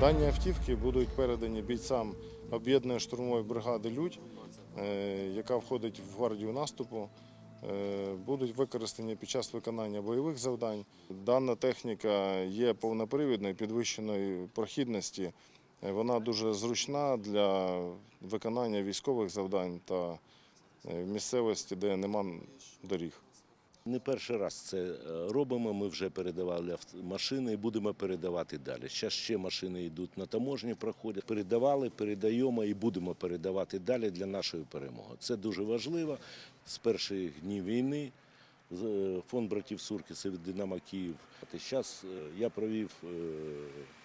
Дані автівки будуть передані бійцям об'єднаної штурмової бригади Людь, е, яка входить в гвардію наступу. Е, Будуть використані під час виконання бойових завдань. Дана техніка є повнопривідною підвищеної прохідності. Е, Вона дуже зручна для виконання військових завдань та місцевості, де нема доріг. Не перший раз це е, робимо. Ми вже передавали машини і будемо передавати далі. Зараз ще машини йдуть на таможні, проходять. Передавали, передаємо і будемо передавати далі для нашої перемоги. Це дуже важливо. З перших днів війни фонд братів Суркіса від Динамо Київ. Зараз я провів е,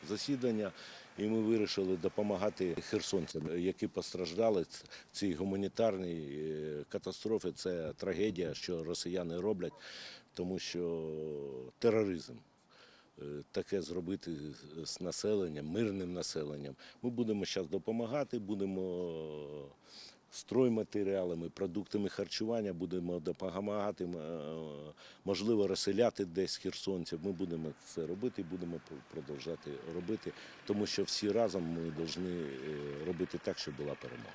засідання, і ми вирішили допомагати херсонцям, які постраждали в цій гуманітарній е, катастрофі. Це трагедія, що росіяни роблять, тому що тероризм. Е, Таке зробити з населенням, мирним населенням. Ми будемо зараз допомагати, будемо стройматеріалами, продуктами харчування, будемо допомагати, е, можливо, розселяти десь херсонців. Ми будемо це робити і будемо пр- продовжати робити, тому що всі разом ми повинні робити так, щоб була перемога.